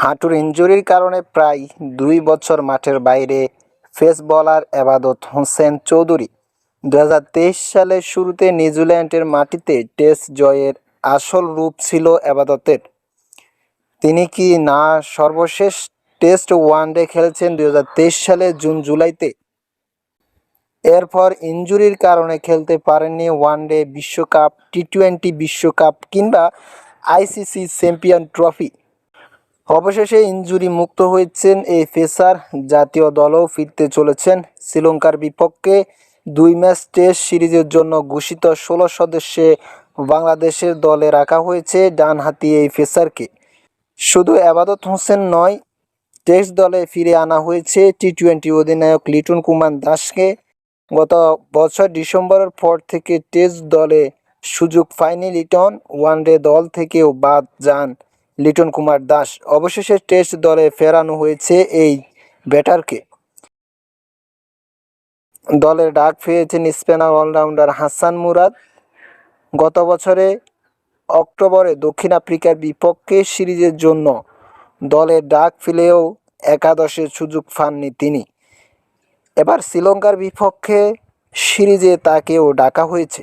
হাঁটুর ইনজুরির কারণে প্রায় দুই বছর মাঠের বাইরে পেস বোলার এবাদত হোসেন চৌধুরী। দুই হাজার তেইশ সালের শুরুতে নিউজিল্যান্ডের মাটিতে টেস্ট জয়ের আসল রূপ ছিল এবাদতের। তিনি কি না সর্বশেষ টেস্ট ওয়ানডে খেলেছেন তেইশ সালে জুন জুলাইতে? এরপর ইনজুরির কারণে খেলতে পারেননি ওয়ানডে বিশ্বকাপ, টি টোয়েন্টি বিশ্বকাপ কিংবা আইসিসি চ্যাম্পিয়ন ট্রফি। অবশেষে ইনজুরি মুক্ত হয়েছেন এই পেসার জাতীয় দলও ফিরতে চলেছেন শ্রীলঙ্কার বিপক্ষে। দুই ম্যাচ টেস্ট সিরিজের জন্য ঘোষিত ষোলো সদস্যে বাংলাদেশের দলে রাখা হয়েছে ডানহাতি এই পেসারকে শুধু আবাদত হোসেন নয়, টেস্ট দলে ফিরে আনা হয়েছে টি টোয়েন্টি অধিনায়ক লিটন কুমার দাসকে। গত বছর ডিসেম্বরের পর থেকে টেস্ট দলে সুযোগ পায়নি লিটন। ওয়ানডে দল থেকেও বাদ যান লিটন কুমার দাস। অবশেষে টেস্ট দলে ফেরানো হয়েছে এই ব্যাটারকে। দলের ডাক পেয়েছেন স্পেনার অলরাউন্ডার হাসান মুরাদ। গত বছরে অক্টোবরে দক্ষিণ আফ্রিকার বিপক্ষে সিরিজের জন্য দলের ডাক পেলেও একাদশের সুযোগ পাননি তিনি। এবার শ্রীলঙ্কার বিপক্ষে সিরিজে তাকেও ডাকা হয়েছে।